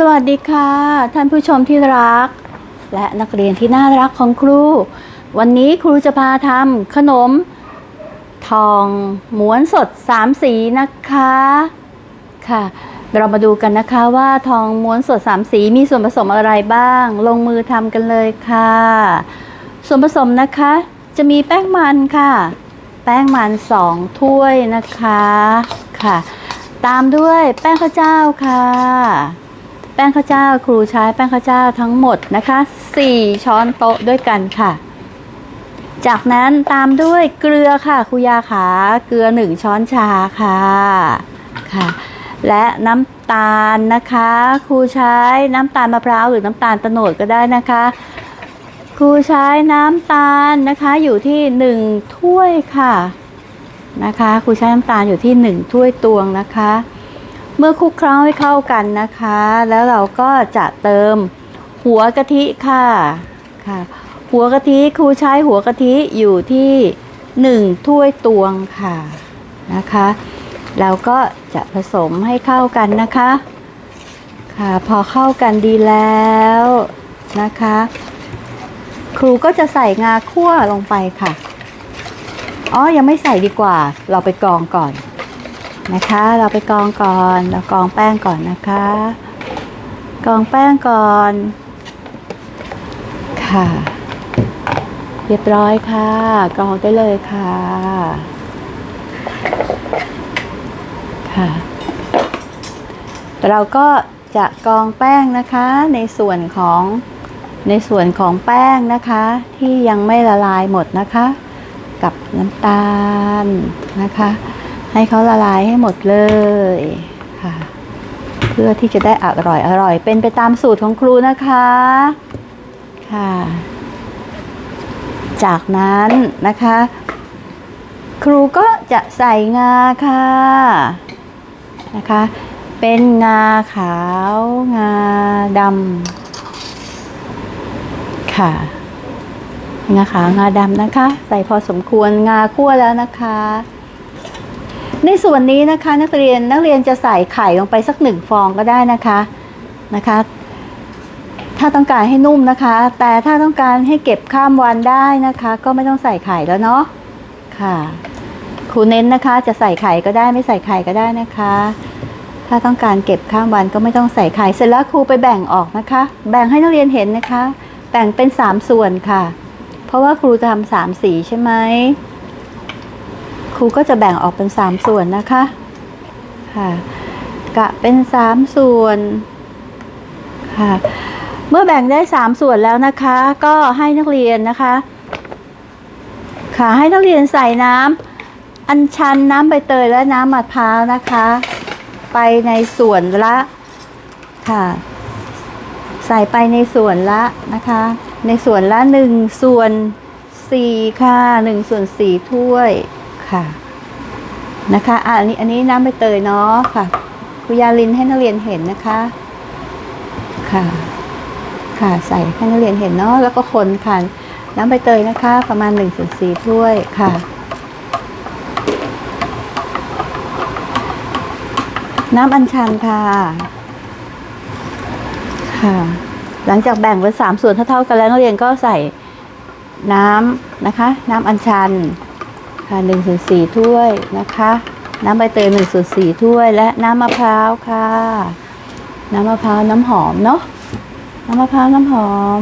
สวัสดีค่ะ ท่านผู้ชมที่รัก และนักเรียนที่น่ารักของครู วันนี้ครูจะพาทำขนม ทองม้วนสดสามสีนะคะค่ะ เรามาดูกันนะคะว่าทองม้วนสดสามสีมีส่วนผสมอะไรบ้าง ลงมือทำกันเลยค่ะ ส่วนผสมนะคะ จะมีแป้งมันค่ะ แป้งมันสองถ้วยนะคะค่ะ ตามด้วยแป้งข้าวเจ้าค่ะ ป้งข้าวเจ้าครูใช้แป้งข้าวเจ้าทั้งหมดนะคะ 4 ช้อนโต๊ะด้วยกันค่ะ จากนั้นตามด้วยเกลือค่ะครูยาขาเกลือ 1 ช้อนชาค่ะค่ะ และน้ำตาลนะคะ ครูใช้น้ำตาลมะพร้าวหรือน้ำตาลโตโนดก็ได้นะคะ ครูใช้น้ำตาลนะคะอยู่ที่ 1 ถ้วยค่ะนะคะ ครูใช้น้ำตาลอยู่ที่ 1 ถ้วยตวงนะคะ เมื่อคลุกเคล้าให้เข้ากันนะคะ แล้วเราก็จะเติมหัวกะทิค่ะค่ะ หัวกะทิครูใช้หัวกะทิอยู่ที่หนึ่งถ้วยตวงค่ะนะคะแล้วก็จะผสมให้เข้ากันนะคะ ค่ะพอเข้ากันดีแล้วนะคะ ครูก็จะใส่งาคั่วลงไปค่ะ อ๋อ ยังไม่ใส่ดีกว่า เราไปกรองก่อน นะคะ เราไปกองก่อน เรากองแป้งก่อนนะคะ กองแป้งก่อน ค่ะ เรียบร้อยค่ะกรองได้เลยค่ะ ค่ะเราก็จะกรองแป้งนะคะในส่วนของในส่วนของแป้งนะคะ ที่ยังไม่ละลายหมดนะคะ กับน้ำตาลนะคะ ให้เขาละลายให้หมดเลยค่ะ เพื่อที่จะได้อร่อยอร่อย เป็นไปตามสูตรของครูนะคะค่ะ จากนั้นนะคะ ครูก็จะใส่งาค่ะนะคะ เป็นงาขาวงาดำค่ะงาขาวงาดำนะคะ ใส่พอสมควรงาคั่วแล้วนะคะ ในส่วนนี้นะคะนักเรียนนักเรียนจะใส่ไข่ลงไปสักหนึ่งฟองก็ได้นะคะนะคะ ถ้าต้องการให้นุ่มนะคะ แต่ถ้าต้องการให้เก็บข้ามวันได้นะคะ ก็ไม่ต้องใส่ไข่แล้วเนาะค่ะครูเน้นนะคะ จะใส่ไข่ก็ได้ไม่ใส่ไข่ก็ได้นะคะ ถ้าต้องการเก็บข้ามวันก็ไม่ต้องใส่ไข่เสร็จแล้วครูไปแบ่งออกนะคะ แบ่งให้นักเรียนเห็นนะคะ แบ่งเป็นสามส่วนค่ะ เพราะว่าครูจะทำสามสีใช่ไหม รูก็จะแบ่งออกเป็นสามส่วนนะคะค่ะกะเป็นสามส่วนค่ะเมื่อแบ่งได้สามส่วนแล้วนะคะ ก็ให้นักเรียนนะคะค่ะให้นักเรียนใส่น้ำอัญชันน้ำใบเตยและน้ำมะพร้าวนะคะ ไปในส่วนละค่ะ ใส่ไปในส่วนละนะคะ ในส่วนละหนึ่งส่วนสี่ค่ะหนึ่งส่วนสี่ถ้วย ค่ะ นะคะอะอันนี้อันนี้น้ำใบเตยเนาะค่ะครูยาลินให้นักเรียนเห็นนะคะ ค่ะ ค่ะใส่ให้นักเรียนเห็นเนาะแล้วก็คนค่ะ น้ำใบเตยนะคะ ประมาณหนึ่งส่วนสี่ถ้วยค่ะ น้ำอัญชันค่ะ ค่ะ หลังจากแบ่งเป็นสามส่วนเท่าๆกันแล้วนักเรียนก็ใส่น้ำนะคะ น้ำอัญชัน ค่ะหนึ่งส่วนสี่ถ้วยนะคะ น้ำใบเตยหนึ่งส่วนสี่ถ้วย และน้ำมะพร้าวค่ะ น้ำมะพร้าวน้ำหอมเนาะน้ำมะพร้าวน้ำหอม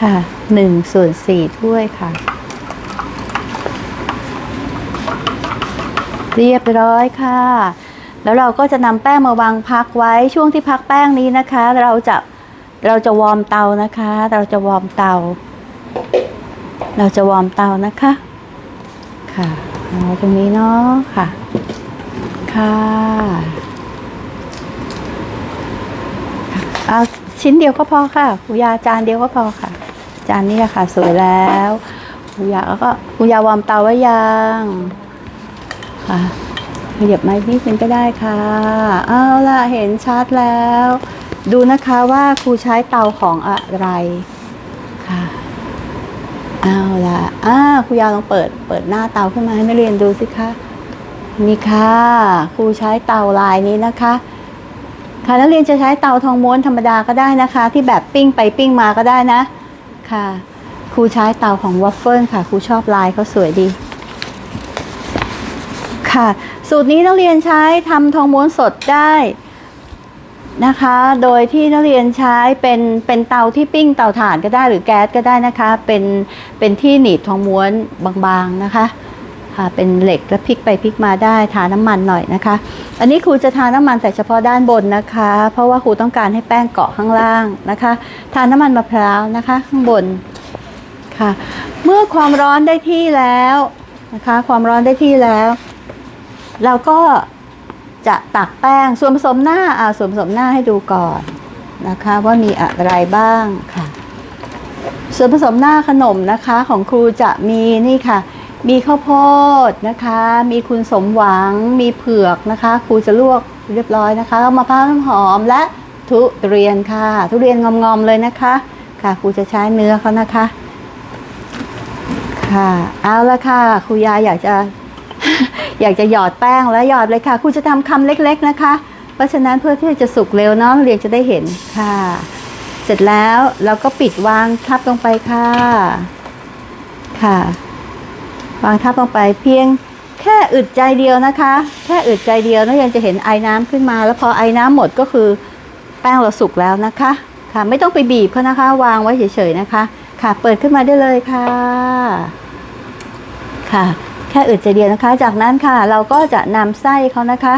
ค่ะหนึ่งส่วนสี่ถ้วยค่ะ เรียบร้อยค่ะ แล้วเราก็จะนำแป้งมาวางพักไว้ช่วงที่พักแป้งนี้นะคะ เราจะเราจะวอร์มเตานะคะ เราจะวอร์มเตา เราจะวอร์มเตานะคะ ค่ะเอาตรงนี้เนาะค่ะ ค่ะเอาชิ้นเดียวก็พอค่ะคุยาจานเดียวก็พอค่ะ จานนี้อะค่ะ สวยแล้วคุยาแล้วก็คุยาวอมเตาไว้ยังค่ะขยับไมาอีกนิดนึงก็ได้ค่ะ เอาล่ะเห็นชัดแล้ว ดูนะคะว่าครูใช้เตาของอะไรค่ะ เอาละอ่าครูยาวลองเปิด เปิดหน้าเตาขึ้นมาให้นักเรียนดูสิคะนี่ค่ะครูใช้เตาลายนี้นะคะ ค่ะนักเรียนจะใช้เตาทองม้วนธรรมดาก็ได้นะคะ ที่แบบปิ้งไปปิ้งมาก็ได้นะ ค่ะครูใช้เตาของวัฟเฟิลค่ะครูชอบลายเขาสวยดี ค่ะ สูตรนี้นักเรียนใช้ทำทองม้วนสดได้ นะคะ โดยที่นักเรียนใช้เป็นเป็นเตาที่ปิ้งเตาถ่านก็ได้หรือแก๊สก็ได้นะคะ เป็นเป็นที่หนีบทองม้วนบางๆนะคะค่ะเป็นเหล็กแล้วพลิกไปพลิกมาได้ทาน้ำมันหน่อยนะคะ อันนี้ครูจะทาน้ำมันแต่เฉพาะด้านบนนะคะ เพราะว่าครูต้องการให้แป้งเกาะข้างล่างนะคะ ทาน้ำมันมะพร้าวนะคะ ข้างบนค่ะ เมื่อความร้อนได้ที่แล้วนะคะ ความร้อนได้ที่แล้ว เราก็ จะตักแป้งส่วนผสมหน้าอ่าส่วนผสมหน้าให้ดูก่อนนะคะว่ามีอะไรบ้างค่ะ ส่วนผสมหน้าขนมนะคะของครูจะมีนี่ค่ะ มีข้าวโพดนะคะ มีคุณสมหวัง มีเผือกนะคะ ครูจะลวกเรียบร้อยนะคะแล้วมะพร้าวน้ำหอมและทุเรียนค่ะ ทุเรียนงอมๆเลยนะคะ ค่ะครูจะใช้เนื้อเขานะคะ ค่ะเอาละค่ะครูยาอยากจะ อยากจะหยอดแป้งแล้วหยอดเลยค่ะครูจะทำคำเล็ก ๆนะคะ เพราะฉะนั้นเพื่อที่จะสุกเร็วเนาะเรียนจะได้เห็นค่ะ เสร็จแล้วเราก็ปิดวางทับลงไปค่ะ ค่ะ วางทับลงไปเพียงแค่อึดใจเดียวนะคะ แค่อึดใจเดียวนักเรียนจะเห็นไอ้น้ำขึ้นมา แล้วพอไอ้น้ำหมดก็คือแป้งเราสุกแล้วนะคะ ค่ะไม่ต้องไปบีบเขานะคะ วางไว้เฉยๆนะคะ ค่ะ เปิดขึ้นมาได้เลยค่ะ ค่ะ แค่อึดใจเดียวนะคะ จากนั้นค่ะเราก็จะนำไส้เขานะคะ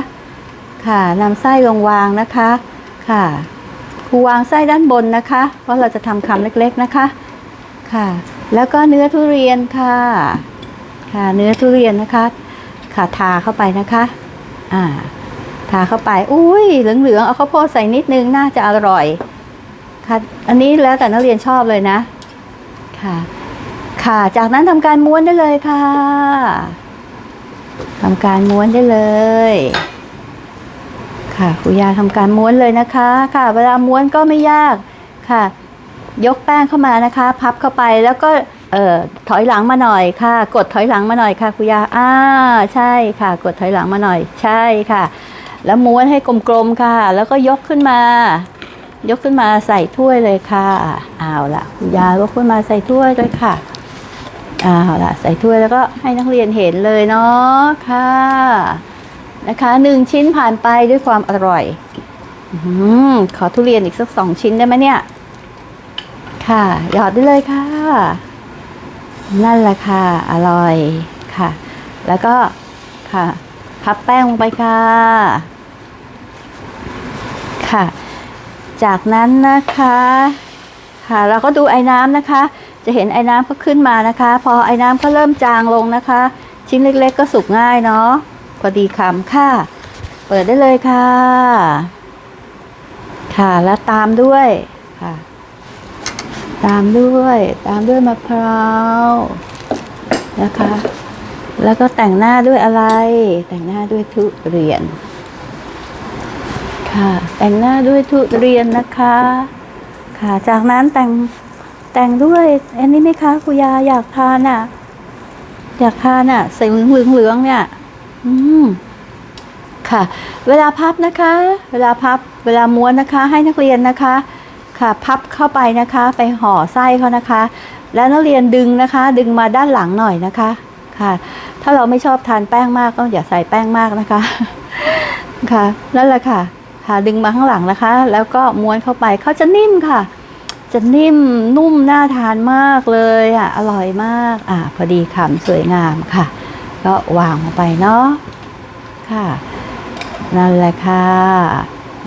ค่ะนำไส้ลงวางนะคะ ค่ะครูวางไส้ด้านบนนะคะ เพราะเราจะทำคำเล็กๆนะคะ ค่ะ แล้วก็เนื้อทุเรียนค่ะ ค่ะเนื้อทุเรียนนะคะ ค่ะทาเข้าไปนะคะ อ่า ทาเข้าไป อุ้ยเหลืองๆ เอาข้าวโพดใส่นิดนึงน่าจะอร่อย ค่ะ อันนี้แล้วแต่นักเรียนชอบเลยนะ ค่ะ ค่ะ จากนั้นทำการม้วนได้เลยค่ะทำการม้วนได้เลย ค่ะครูยาทำการม้วนเลยนะคะ ค่ะ เวลาม้วนก็ไม่ยากค่ะ ยกแป้งเข้ามานะคะ พับเข้าไปแล้วก็เอ่อถอยหลังมาหน่อยค่ะ กดถอยหลังมาหน่อยค่ะครูยาอ่าใช่ค่ะ กดถอยหลังมาหน่อย ใช่ค่ะ แล้วม้วนให้กลมๆค่ะ แล้วก็ยกขึ้นมา ยกขึ้นมาใส่ถ้วยเลยค่ะเอาละครูยายกขึ้นมาใส่ถ้วยเลยค่ะ เอาล่ะใส่ถ้วยแล้วก็ให้นักเรียนเห็นเลยเนาะค่ะนะคะหนึ่งชิ้นผ่านไปด้วยความอร่อยอมขอทุเรียนอีกสักสองชิ้นได้ไหมเนี่ย ค่ะ หยอดได้เลยค่ะ นั่นแหละค่ะ อร่อยค่ะ แล้วก็ค่ะ พับแป้งลงไปค่ะ ค่ะ จากนั้นนะคะ ค่ะเราก็ดูไอ้น้ำนะคะ จะเห็นไอ้น้ำก็ขึ้นมานะคะ พอไอ้น้ำก็เริ่มจางลงนะคะ ชิ้นเล็กๆ ก็สุกง่ายเนาะพอดีคำค่ะ เปิดได้เลยค่ะ ค่ะแล้วตามด้วยค่ะ ตามด้วย ตามด้วยมะพร้าวนะคะ แล้วก็แต่งหน้าด้วยอะไร แต่งหน้าด้วยทุเรียน ค่ะ แต่งหน้าด้วยทุเรียนนะคะ ค่ะจากนั้นแต่ง แต่งด้วยอันนี้ไหมคะ คุยาอยากทานอะ อยากทานอะใส่เหลืองเหลืองเนี่ย อืมค่ะ เวลาพับนะคะ เวลาพับ เวลาม้วนนะคะ ให้นักเรียนนะคะ ค่ะ พับเข้าไปนะคะ ไปห่อไส้เขานะคะ แล้วนักเรียนดึงนะคะ ดึงมาด้านหลังหน่อยนะคะ ค่ะ ถ้าเราไม่ชอบทานแป้งมากก็อย่าใส่แป้งมากนะคะ ค่ะ นั่นแหละค่ะ ค่ะ ดึงมาข้างหลังนะคะ แล้วก็ม้วนเข้าไปเขาจะนิ่มค่ะ จะนิ่มนุ่มน่าทานมากเลยอะอร่อยมากอ่าพอดีคำสวยงามค่ะ ก็วางลงไปเนาะค่ะ นั่นแหละค่ะ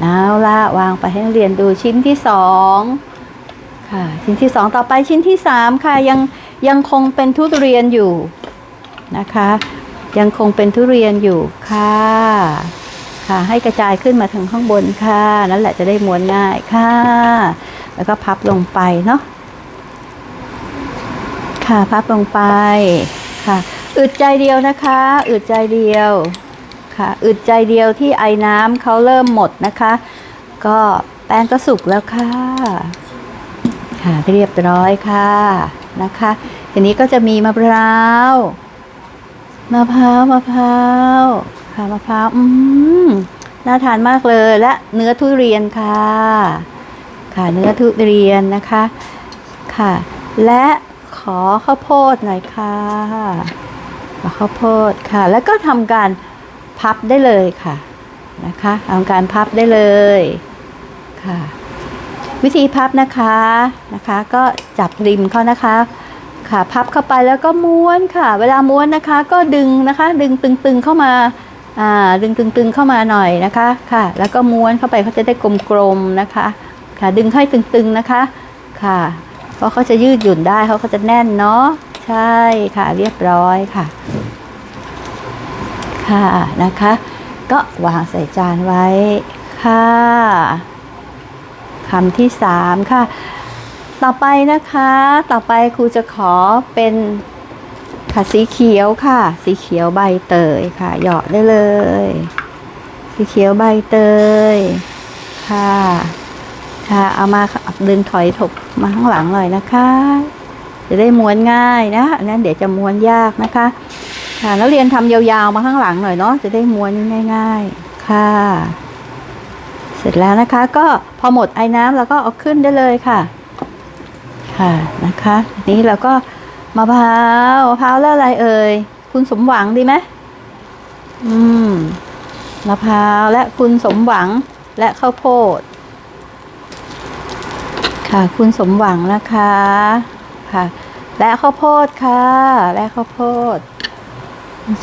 เอาละวางไปให้นักเรียนดูชิ้นที่สองค่ะ ชิ้นที่สองต่อไปชิ้นที่สามค่ะยังยังคงเป็นทุเรียนอยู่นะคะ ยังคงเป็นทุเรียนอยู่ค่ะค่ะให้กระจายขึ้นมาถึงข้างบนค่ะ นั่นแหละจะได้ม้วนง่ายค่ะ แล้วก็พับลงไปเนาะค่ะพับลงไปค่ะอึดใจเดียวนะคะอึดใจเดียวค่ะอึดใจเดียวที่ไอ้น้ำเขาเริ่มหมดนะคะ ก็แป้งก็สุกแล้วค่ะ ค่ะเรียบร้อยค่ะนะคะทีนี้ก็จะมีมะพร้าวมะพร้าวมะพร้าวค่ะมะพร้าวอืมน่าทานมากเลยและเนื้อทุเรียนค่ะ ค่ะเนื้อทุเรียนนะคะค่ะ และขอข้าวโพดหน่อยค่ะขอข้าวโพดค่ะ แล้วก็ทำการพับได้เลยค่ะนะคะทำการพับได้เลยค่ะ วิธีพับนะคะนะคะก็จับริมเขานะคะค่ะพับเข้าไปแล้วก็ม้วนค่ะ เวลาม้วนนะคะก็ดึงนะคะ ดึงตึงๆเข้ามาอ่าดึงตึงๆเข้ามาหน่อยนะคะค่ะ แล้วก็ม้วนเข้าไปเขาจะได้กลมๆนะคะ ค่ะ ดึงให้ตึงๆนะคะ ค่ะ เพราะเขาจะยืดหยุ่นได้เขาก็จะแน่นเนาะ ใช่ค่ะ เรียบร้อยค่ะ ค่ะนะคะ ก็วางใส่จานไว้ ค่ะคำที่สามค่ะ ต่อไปนะคะ ต่อไปครูจะขอเป็นค่ะสีเขียวค่ะ สีเขียวใบเตยค่ะ หยาะได้เลย สีเขียวใบเตย ค่ะ ค่ะ เอามาดึงถอยถกมาข้างหลังหน่อยนะคะ จะได้ม้วนง่ายนะอันนั้นเดี๋ยวจะม้วนยากนะคะ ค่ะแล้วเรียนทำยาวๆมาข้างหลังหน่อยเนาะจะได้ม้วนง่าย ๆ ค่ะ เสร็จแล้วนะคะ ก็พอหมดไอ้น้ำเราก็เอาขึ้นได้เลยค่ะ ค่ะนะคะนี้เราก็มะพร้าวมะพร้าวแล้วอะไรเอ่ยคุณสมหวังดีไหมอืมมะพร้าวและคุณสมหวังและข้าวโพด ค่ะ คุณสมหวังนะคะค่ะ และข้าวโพดค่ะ และข้าวโพด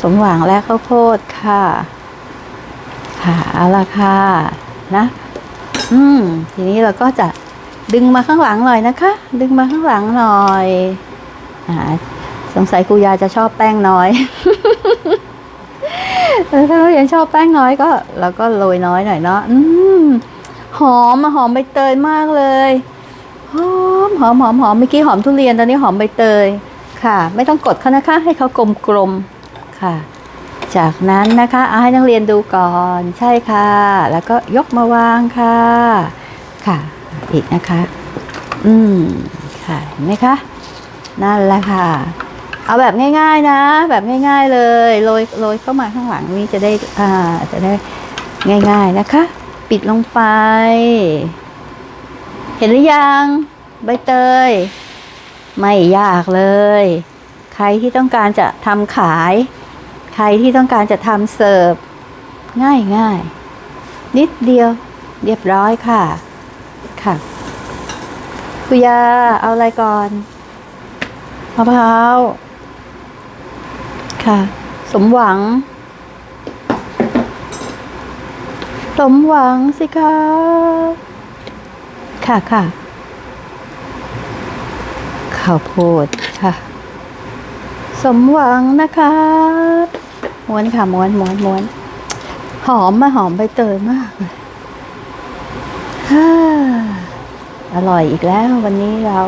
สมหวังและข้าวโพดค่ะ ค่ะเอาละค่ะนะอืมทีนี้เราก็จะดึงมาข้างหลังหน่อยนะคะ ดึงมาข้างหลังหน่อยอ่าสงสัยครูยาจะชอบแป้งน้อยถ้าเรายังชอบแป้งน้อยก็เราก็โรยน้อยหน่อยเนาะอืมหอมอะหอมใบเตยมากเลย หอมหอมหอมหอมเมื่อกี้หอมทุเรียนตอนนี้หอมใบเตยค่ะ ไม่ต้องกดเขานะคะ ให้เขากลมกลมๆค่ะ จากนั้นนะคะเอาให้นักเรียนดูก่อนใช่ค่ะ แล้วก็ยกมาวางค่ะค่ะ อีกนะคะ อืมค่ะเห็นไหมคะนั่นแหละค่ะ เอาแบบง่ายๆนะ แบบง่าย ๆเลยโรยโรยเข้ามาข้างหลังนี่จะได้อ่าจะได้ง่าย ๆนะคะ ปิดลงไป ห็นหรือยัง ใบเตย ไม่ยากเลย ใครที่ต้องการจะทำขาย ใครที่ต้องการจะทำเสิร์ฟ ง่ายง่ายนิดเดียว เรียบร้อยค่ะ ค่ะคุยาเอาอะไรก่อนมะพร้าวค่ะ สมหวัง สมหวังสิคะ ค่ะค่ะข้าวโพดค่ะ สมหวังนะคะม้วนค่ะม้วนม้วนม้วน หอมมาหอมใบเตยมากเลยอร่อยอีกแล้ววันนี้เรา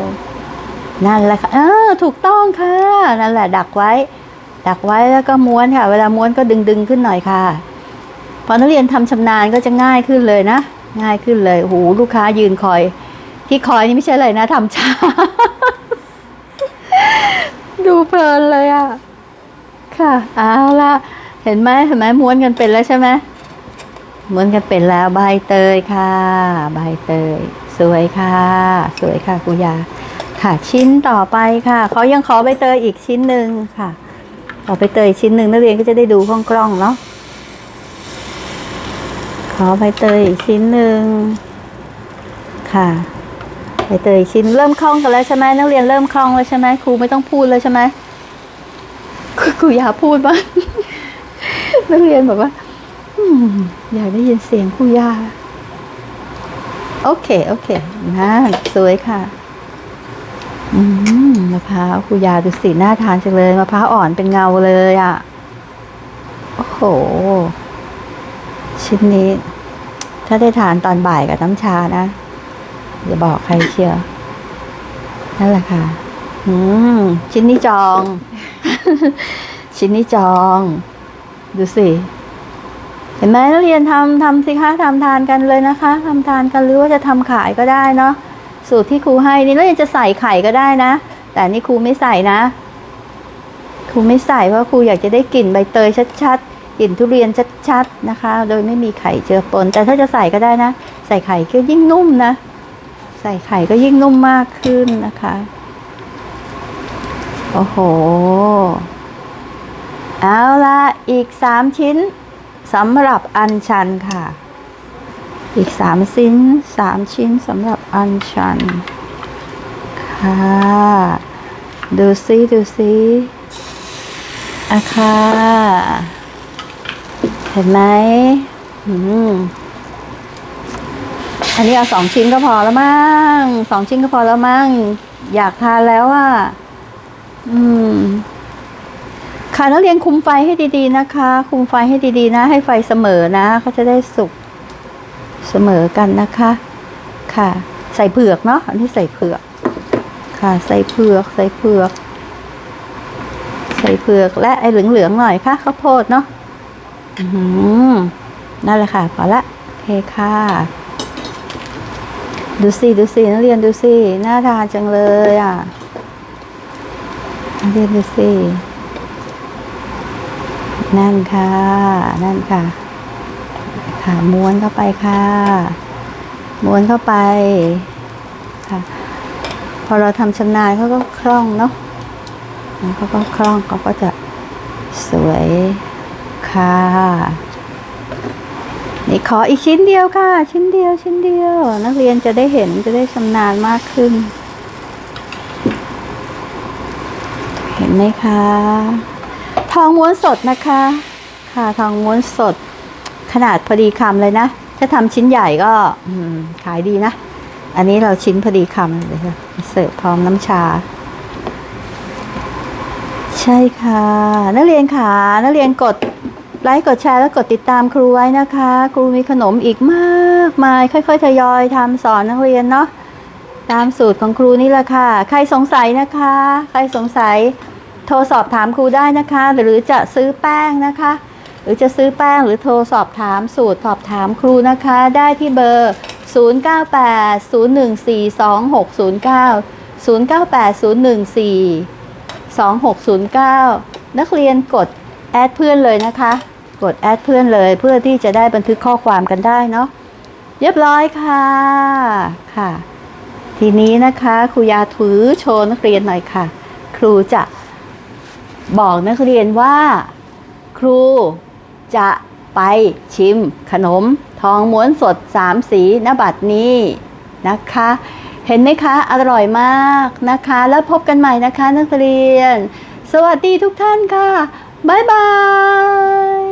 นั่นแหละค่ะเออถูกต้องค่ะ นั่นแหละ ดักไว้ ดักไว้แล้วก็ม้วนค่ะ เวลาม้วนก็ดึงดึงขึ้นหน่อยค่ะ พอนักเรียนทำชำนาญก็จะง่ายขึ้นเลยนะ ง่ายขึ้นเลยโอ้โหลูกค้ายืนคอย ที่คอยนี่ไม่ใช่อะไรนะทำช้า ดูเพลินเลยอะ ค่ะเอาละเห็นไหมเห็นไหมม้วนกันเป็นแล้วใช่ไหมเหมือนกันเป็นแล้วใบเตยค่ะใบเตย สวยค่ะ สวยค่ะกุยา ค่ะชิ้นต่อไปค่ะเขายังขอใบเตยอีกชิ้นหนึ่งค่ะขอใบเตยชิ้นหนึ่งนักเรียนก็จะได้ดูกล้องๆเนาะ ขอใบเตยอีกชิ้นหนึ่งค่ะใบเตยชิ้นเริ่มคล่องกันแล้วใช่ไหมนักเรียนเริ่มคล่องแล้วใช่ไหมครูไม่ต้องพูดเลยใช่ไหมครูอยากพูดบ้างนักเรียนบอกว่าอยากได้ยินเสียงครูยาโอเค โอเคนะสวยค่ะ อืมมะพร้าวครูยาดูสีหน่าทานจังเลยมะพร้าวอ่อนเป็นเงาเลยอะ โอ้โห ชิ้นนี้ ถ้าได้ทานตอนบ่ายกับน้ำชานะอย่าบอกใครเชียวนั่นแหละค่ะ อืม ชิ้นนี้จอง ชิ้นนี้จอง ดูสิ เห็นไหมนักเรียนทำทำสิคะทำทานกันเลยนะคะทำทานกันหรือว่าจะทำขายก็ได้เนาะสูตรที่ครูให้นี่แล้วยังจะใส่ไข่ก็ได้นะ แต่นี่ครูไม่ใส่นะ ครูไม่ใส่เพราะครูอยากจะได้กลิ่นใบเตยชัดๆ กลิ่นทุเรียนชัดๆนะคะ โดยไม่มีไข่เจือปน แต่ถ้าจะใส่ก็ได้นะ ใส่ไข่ก็ยิ่งนุ่มนะ ใส่ไข่ก็ยิ่งนุ่มมากขึ้นนะคะ โอ้โห เอาละอีกสามชิ้นสำหรับอันชันค่ะ อีกสามชิ้นสามชิ้นสำหรับอันชัน ค่ะ ดูซิดูซิอะค่ะ ห็นไหมอันนี้เอาสองชิ้นก็พอแล้วมั้งสองชิ้นก็พอแล้วมั้งอยากทานแล้วอะอืมค่ะนักเรียนคุมไฟให้ดีๆนะคะ คุมไฟให้ดีๆนะ ให้ไฟเสมอนะเขาจะได้สุกเสมอกันนะคะ ค่ะ ใส่เผือกเนาะอันนี้ใส่เผือก ค่ะ ใส่เผือก ใส่เผือก ใส่เผือกและไอ้เหลืองๆหน่อยค่ะข้าวโพดเนาะ นั่นแหละค่ะ พอละโอเคค่ะ ดูสิดูสินักเรียนดูสิน่าทานจังเลยอะนักเรียนดูสินั่นค่ะ นั่นค่ะ ค่ะม้วนเข้าไปค่ะ ม้วนเข้าไปค่ะ พอเราทำชำนาญเขาก็คล่องเนาะเขาก็คล่องเขาก็จะสวย ค่ะ นี่ขออีกชิ้นเดียวค่ะ ชิ้นเดียว ชิ้นเดียว นักเรียนจะได้เห็นจะได้ชำนาญมากขึ้น เห็นไหมคะ ทองม้วนสดนะคะ ค่ะทองม้วนสด ขนาดพอดีคำเลยนะ ถ้าทำชิ้นใหญ่ก็ขายดีนะ อันนี้เราชิ้นพอดีคำเลยค่ะเสิร์ฟพร้อมน้ำชาใช่ค่ะ นักเรียนค่ะ นักเรียนกด ไลค์กดแชร์และกดติดตามครูไว้นะคะ ครูมีขนมอีกมากมาย ค่อยๆทยอยทำสอนนักเรียนเนาะตามสูตรของครูนี่แหละค่ะ ใครสงสัยนะคะ ใครสงสัยโทรสอบถามครูได้นะคะ หรือจะซื้อแป้งนะคะ หรือจะซื้อแป้งหรือโทรสอบถามสูตรสอบถามครูนะคะ ได้ที่เบอร์ 0980142609 0980142609 นักเรียนกดแอดเพื่อนเลยนะคะ กดแอดเพื่อนเลยเพื่อที่จะได้บันทึกข้อความกันได้เนาะเรียบร้อยค่ะค่ะ ทีนี้นะคะครูยาถือโชว์นักเรียนหน่อยค่ะ ครูจะบอกนักเรียนว่า ครูจะไปชิมขนมทองม้วนสดสามสีนบัตนี้นะคะ เห็นไหมคะ อร่อยมากนะคะ แล้วพบกันใหม่นะคะนักเรียน สวัสดีทุกท่านค่ะ บ๊ายบาย